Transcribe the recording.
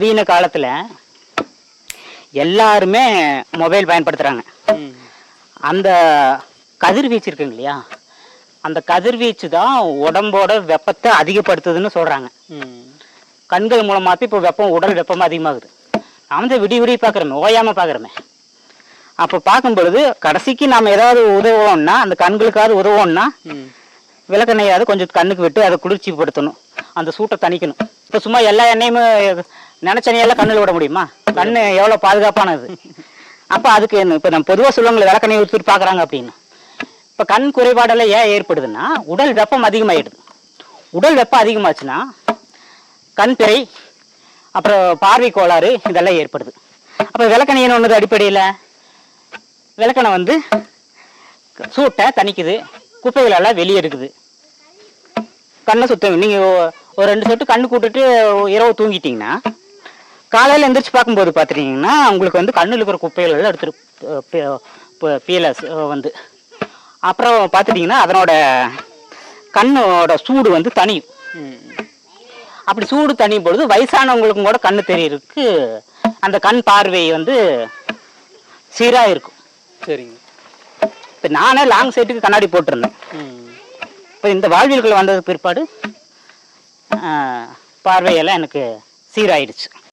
நவீன காலத்தில் எல்லாருமே மொபைல் பயன்படுத்துகிறாங்க அந்த கதிர்வீச்சு இருக்குங்க இல்லையா? அந்த கதிர்வீச்சு தான் உடம்போட வெப்பத்தை அதிகப்படுத்துதுன்னு சொல்கிறாங்க கண்கள் மூலமாக இப்போ வெப்பம் உடல் வெப்பம் அதிகமாகுது. நாம் வந்து விடிய விடிய பார்க்குறோமே ஓயாமல் பார்க்குறோமே. அப்போ பார்க்கும் பொழுது கடைசிக்கு நாம் ஏதாவது உதவுவோம்னா அந்த கண்களுக்காவது உதவுவோம்னா ம். விளக்கெண்ணையாவது கொஞ்சம் கண்ணுக்கு விட்டு அதை குளிர்ச்சிப்படுத்தணும். அந்த சூட்டை தணிக்கணும். இப்போ சும்மா எல்லா எண்ணெயுமே நினச்ச எண்ணெயெல்லாம் கண்ணில் விட முடியுமா? கண் எவ்வளோ பாதுகாப்பானது? அப்போ அதுக்கு என்ன இப்போ நம்ம பொதுவாக சொல்லுவாங்களே விளக்கெண்ணெய் ஊற்றிட்டு பார்க்குறாங்க அப்படின்னு. இப்போ கண் குறைபாடெல்லாம் ஏன் ஏற்படுதுன்னா உடல் வெப்பம் அதிகமாகிடுது உடல் வெப்பம் அதிகமாச்சுன்னா கண் பிறை அப்புறம் பார்வை கோளாறு இதெல்லாம் ஏற்படுது. அப்போ விளக்கணைன்னு ஒன்று அடிப்படையில்? விளக்கணை வந்து சூட்டை தணிக்குது குப்பைகளெல்லாம் வெளியே இருக்குது கண்ணை சுத்தம் நீங்கள் ஒரு ரெண்டு சொட்டு கண்ணு கூட்டுட்டு இரவு தூங்கிட்டிங்கன்னா காலையில் எந்திரிச்சு பார்க்கும்போது பார்த்துட்டீங்கன்னா உங்களுக்கு வந்து கண்ணில் இருக்கிற குப்பைகள் எல்லாம் எடுத்துரு பீலஸ் வந்து. அப்புறம் பார்த்துட்டிங்கன்னா அதனோட கண்ணோட சூடு வந்து தனியும். அப்படி சூடு தனியும் பொழுது வயசானவங்களுக்கும் கூட கண்ணு தெரியறதுக்கு அந்த கண் பார்வை வந்து சீராக இருக்கும் சரிங்க. இப்போ நானே லாங் சைட்டுக்கு கண்ணாடி போட்டிருந்தேன். இப்போ இந்த வாழ்வியல்கள் வந்ததுக்கு பிற்பாடு பார்வையெல்லாம் எனக்கு சீராயிடுச்சு.